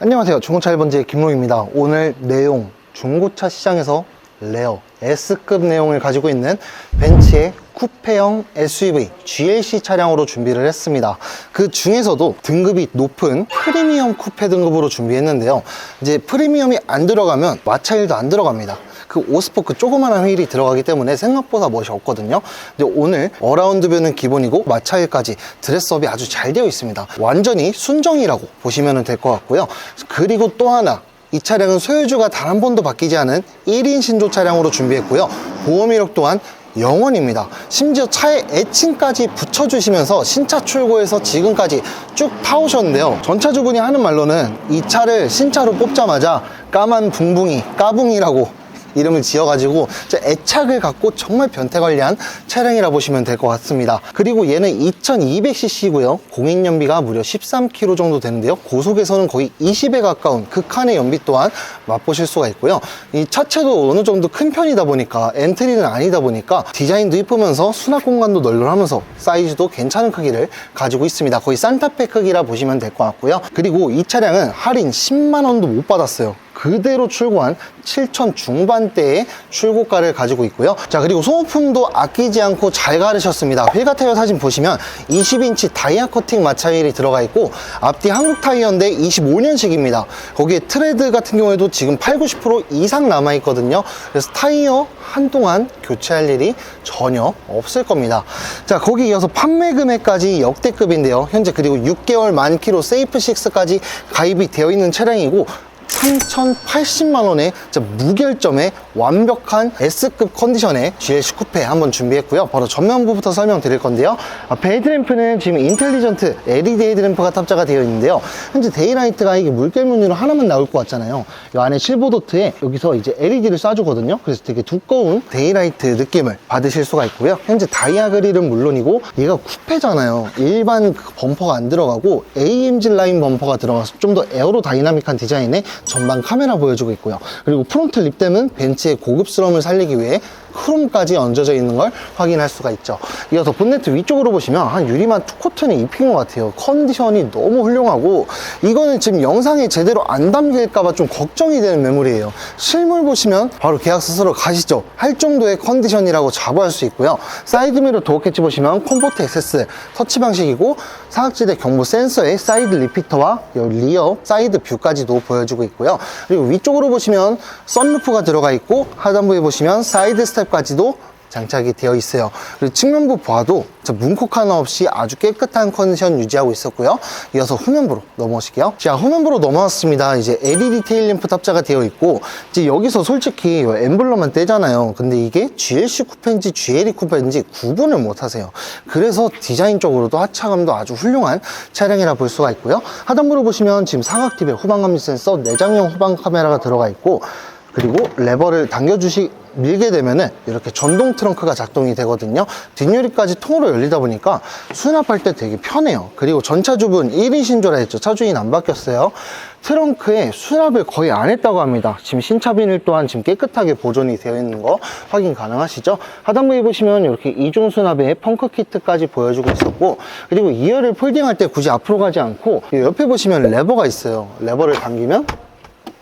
안녕하세요. 중고차 1번지 김롱입니다. 오늘 내용 중고차 시장에서 레어 S급 내용을 가지고 있는 벤츠의 쿠페형 SUV GLC 차량으로 준비를 했습니다. 그 중에서도 등급이 높은 프리미엄 쿠페 등급으로 준비했는데요. 이제 프리미엄이 안 들어가면 마차일도 안 들어갑니다. 그 오스포크 조그만한 휠이 들어가기 때문에 생각보다 멋이 없거든요. 근데 오늘 어라운드 뷰는 기본이고 마차일까지 드레스업이 아주 잘 되어 있습니다. 완전히 순정이라고 보시면 될 것 같고요. 그리고 또 하나 이 차량은 소유주가 단 한 번도 바뀌지 않은 1인 신조 차량으로 준비했고요. 보험 이력 또한 영원입니다. 심지어 차에 애칭까지 붙여주시면서 신차 출고에서 지금까지 쭉 타오셨는데요. 전차주분이 하는 말로는 이 차를 신차로 뽑자마자 까만 붕붕이, 까붕이라고 이름을 지어가지고 애착을 갖고 정말 변태 관리한 차량이라 보시면 될 것 같습니다. 그리고 얘는 2200cc고요. 공인연비가 무려 13km 정도 되는데요. 고속에서는 거의 20에 가까운 극한의 연비 또한 맛보실 수가 있고요. 이 차체도 어느 정도 큰 편이다 보니까 엔트리는 아니다 보니까 디자인도 이쁘면서 수납 공간도 널널하면서 사이즈도 괜찮은 크기를 가지고 있습니다. 거의 산타페 크기라 보시면 될 것 같고요. 그리고 이 차량은 할인 10만 원도 못 받았어요. 그대로 출고한 7천 중반대의 출고가를 가지고 있고요. 자, 그리고 소모품도 아끼지 않고 잘 가르셨습니다. 휠 타이어 사진 보시면 20인치 다이아 커팅 마차 휠이 들어가 있고 앞뒤 한국 타이어인데 25년식입니다. 거기에 트레드 같은 경우에도 지금 8, 90% 이상 남아 있거든요. 그래서 타이어 한동안 교체할 일이 전혀 없을 겁니다. 자, 거기 이어서 판매 금액까지 역대급인데요. 현재 그리고 6개월 만 킬로 세이프 6까지 가입이 되어 있는 차량이고 3,080만 원의 무결점의 완벽한 S급 컨디션의 GLC 쿠페 한번 준비했고요. 바로 전면부부터 설명드릴 건데요. 앞에 헤드램프는 지금 인텔리전트 LED 헤드램프가 탑재가 되어 있는데요. 현재 데이라이트가 이게 물결 무늬로 하나만 나올 것 같잖아요. 이 안에 실버도트에 여기서 이제 LED를 쏴주거든요. 그래서 되게 두꺼운 데이라이트 느낌을 받으실 수가 있고요. 현재 다이아 그릴은 물론이고 얘가 쿠페잖아요. 일반 그 범퍼가 안 들어가고 AMG 라인 범퍼가 들어가서 좀 더 에어로 다이나믹한 디자인의 전방 카메라 보여주고 있고요. 그리고 프론트 립댐은 벤츠 의 고급스러움을 살리기 위해 크롬까지 얹어져 있는 걸 확인할 수가 있죠. 이어서 본네트 위쪽으로 보시면 한 유리만 투코튼이 입힌 것 같아요. 컨디션이 너무 훌륭하고 이거는 지금 영상에 제대로 안 담길까봐 좀 걱정이 되는 매물이에요. 실물 보시면 바로 계약서 쓰러 가시죠. 할 정도의 컨디션이라고 자부할 수 있고요. 사이드미러 도어 캐치 보시면 컴포트 액세스 터치 방식이고 사각지대 경보 센서에 사이드 리피터와 리어 사이드 뷰까지도 보여주고 있고요. 그리고 위쪽으로 보시면 썬루프가 들어가 있고 하단부에 보시면 사이드 스텝 까지도 장착이 되어 있어요. 그리고 측면부 자, 문콕 하나 없이 아주 깨끗한 컨디션 유지하고 있었고요. 이어서 후면부로 넘어오실게요. 자, 후면부로 넘어왔습니다. 이제 LED 테일 램프 탑재가 되어 있고 이제 여기서 솔직히 이 엠블럼만 떼잖아요. 근데 이게 GLC 쿠페인지 GLE 쿠페인지 구분을 못 하세요. 그래서 디자인적으로도 하차감도 아주 훌륭한 차량이라 볼 수가 있고요. 하단부로 보시면 지금 사각 팁에 후방 감지 센서, 내장형 후방 카메라가 들어가 있고 그리고 레버를 당겨주시 밀게 되면은 이렇게 전동 트렁크가 작동이 되거든요. 뒷유리까지 통으로 열리다 보니까 수납할 때 되게 편해요. 그리고 전차주분 1인 신조라 했죠. 차주인 안 바뀌었어요. 트렁크에 수납을 거의 안 했다고 합니다. 지금 신차 비닐 또한 지금 깨끗하게 보존이 되어 있는 거 확인 가능하시죠? 하단부에 보시면 이렇게 이중 수납에 펑크 키트까지 보여주고 있었고 그리고 2열을 폴딩할 때 굳이 앞으로 가지 않고 이 옆에 보시면 레버가 있어요. 레버를 당기면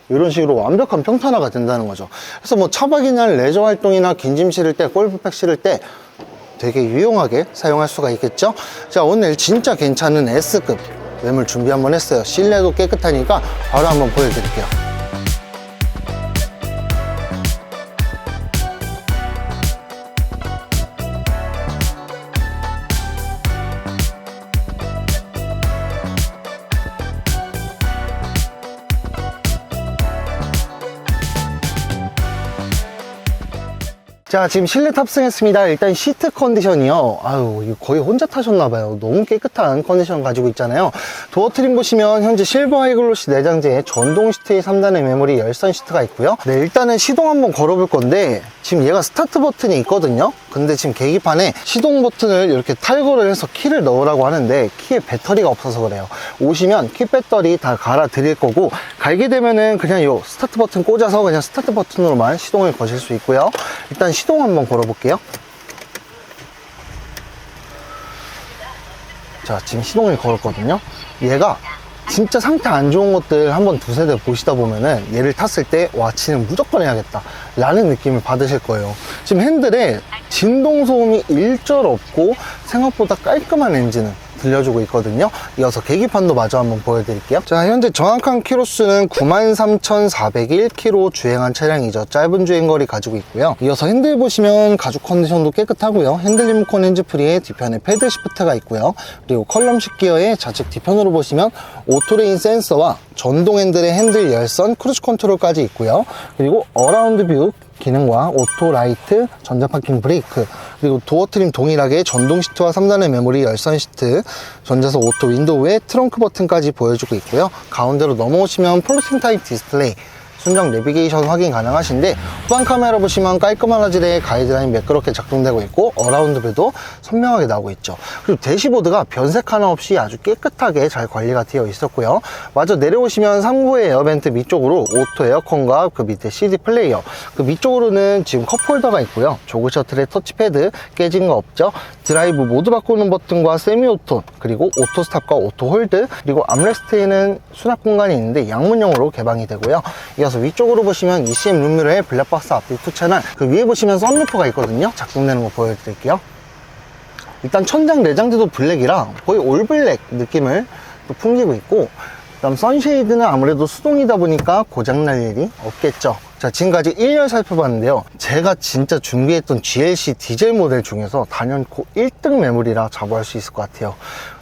이런 식으로 완벽한 평탄화가 된다는 거죠. 그래서 뭐 차박이나 레저 활동이나 긴짐 실을 때, 골프백 실을 때 되게 유용하게 사용할 수가 있겠죠. 자, 오늘 진짜 괜찮은 S급 매물 준비 한번 했어요. 실내도 깨끗하니까 바로 한번 보여드릴게요. 자 지금 실내 탑승했습니다. 일단 시트 컨디션이요. 아유 거의 혼자 타셨나봐요. 너무 깨끗한 컨디션 가지고 있잖아요. 도어 트림 보시면 현재 실버 하이글로시 내장재에 전동 시트의 3단의 메모리 열선 시트가 있고요. 네 일단은 시동 한번 걸어볼 건데 지금 얘가 스타트 버튼이 있거든요. 근데 지금 계기판에 시동 버튼을 이렇게 탈거를 해서 키를 넣으라고 하는데 키에 배터리가 없어서 그래요. 오시면 키 배터리 다 갈아 드릴 거고 갈게 되면은 그냥 요 스타트 버튼 꽂아서 그냥 스타트 버튼으로만 시동을 거실 수 있고요 일단 시동 한번 걸어 볼게요. 자 지금 시동을 걸었거든요. 얘가 진짜 상태 안 좋은 것들 한번 두세 대 보시다 보면은 얘를 탔을 때와 치는 무조건 해야겠다. 라는 느낌을 받으실 거예요. 지금 핸들에 진동 소음이 일절 없고 생각보다 깔끔한 엔진은 들려주고 있거든요. 이어서 계기판도 마저 한번 보여드릴게요. 자 현재 정확한 키로수는 93,401km 주행한 차량이죠. 짧은 주행거리 가지고 있고요. 이어서 핸들 보시면 가죽 컨디션도 깨끗하고요. 핸들 리모컨 핸즈프리에 뒤편에 패드 시프트가 있고요. 그리고 컬럼식 기어의 좌측 뒤편으로 보시면 오토레인 센서와 전동 핸들의 핸들 열선 크루즈 컨트롤까지 있고요. 그리고 어라운드 뷰 기능과 오토 라이트, 전자 파킹 브레이크, 그리고 도어 트림 동일하게 전동 시트와 3단의 메모리 열선 시트, 전자석 오토 윈도우에 트렁크 버튼까지 보여주고 있고요. 가운데로 넘어오시면 플로팅 타입 디스플레이, 순정 내비게이션 확인 가능하신데 후방 카메라 보시면 깔끔한 화질의 가이드라인 매끄럽게 작동되고 있고 어라운드 뷰도 선명하게 나오고 있죠. 그리고 대시보드가 변색 하나 없이 아주 깨끗하게 잘 관리가 되어 있었고요. 마저 내려오시면 상부의 에어벤트 밑쪽으로 오토 에어컨과 그 밑에 CD 플레이어 그 밑쪽으로는 지금 컵홀더가 있고요. 조그 셔틀의 터치패드 깨진 거 없죠. 드라이브 모드 바꾸는 버튼과 세미 오토 그리고 오토 스탑과 오토 홀드 그리고 암레스트에는 수납 공간이 있는데 양문형으로 개방이 되고요. 이어서 위쪽으로 보시면 ECM 룸미러의 블랙박스 앞뒤 투 채널 그 위에 보시면 썬루프가 있거든요. 작동되는 거 보여드릴게요. 일단 천장 내장재도 블랙이라 거의 올블랙 느낌을 또 풍기고 있고 그다음 선쉐이드는 아무래도 수동이다 보니까 고장날 일이 없겠죠 자 지금까지 1열 살펴봤는데요. 제가 진짜 준비했던 GLC 디젤 모델 중에서 단연코 1등 매물이라 자부할 수 있을 것 같아요.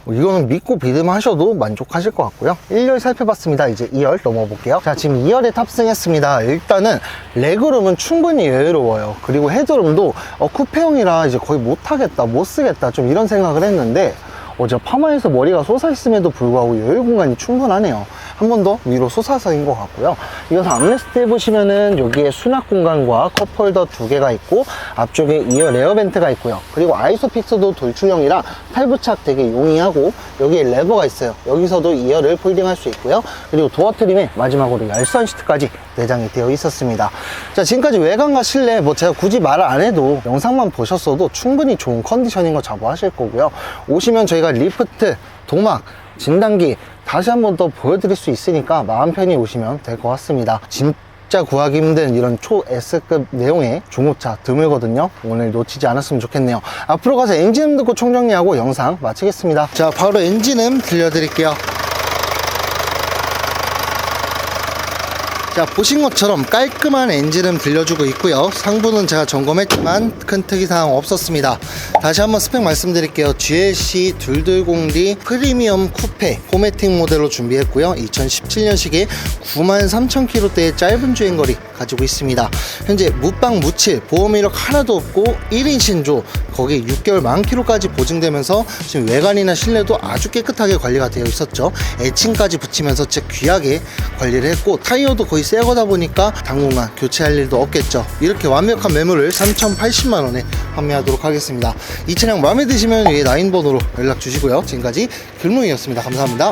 이거는 믿고 믿음하셔도 만족하실 것 같고요. 1열 살펴봤습니다. 이제 2열 넘어 볼게요. 자 지금 2열에 탑승했습니다. 일단은 레그룸은 충분히 여유로워요. 그리고 헤드룸도 어, 쿠페형이라 이제 거의 못하겠다 못쓰겠다 좀 이런 생각을 했는데 어제 파마에서 머리가 솟아있음에도 불구하고 여유 공간이 충분하네요. 한 번 더 위로 솟아서인 것 같고요. 이어서 암레스트 해보시면은 여기에 수납 공간과 컵홀더 두 개가 있고 앞쪽에 이어 레어 벤트가 있고요. 그리고 아이소픽스도 돌출형이라 탈부착 되게 용이하고 여기에 레버가 있어요. 여기서도 이어를 폴딩할 수 있고요. 그리고 도어 트림에 마지막으로 열선 시트까지 내장이 되어 있었습니다. 자 지금까지 외관과 실내 뭐 제가 굳이 말을 안 해도 영상만 보셨어도 충분히 좋은 컨디션인 거 자부하실 거고요. 오시면 저희가 리프트, 도막, 진단기 다시 한번 더 보여드릴 수 있으니까 마음 편히 오시면 될 것 같습니다. 진짜 구하기 힘든 이런 초 S급 내용의 중고차 드물거든요. 오늘 놓치지 않았으면 좋겠네요. 앞으로 가서 엔진음 듣고 총정리하고 영상 마치겠습니다. 자, 바로 엔진음 들려드릴게요. 자 보신 것처럼 깔끔한 엔진음 들려주고 있고요. 상부는 제가 점검했지만 큰 특이사항 없었습니다. 다시 한번 스펙 말씀드릴게요. GLC 220D 프리미엄 쿠페 포매팅 모델로 준비했고요. 2017년식에 93,000km대의 짧은 주행거리 가지고 있습니다. 현재 무빵 무칠 보험 이력 하나도 없고 1인 신조 거기에 6개월 만 킬로까지 보증되면서 지금 외관이나 실내도 아주 깨끗하게 관리가 되어 있었죠. 애칭까지 붙이면서 진짜 귀하게 관리를 했고 타이어도 거의 새 거다 보니까 당분간 교체할 일도 없겠죠. 이렇게 완벽한 매물을 3,080만원에 판매하도록 하겠습니다. 이 차량 마음에 드시면 위에 라인번호로 연락 주시고요. 지금까지 길몽이었습니다. 감사합니다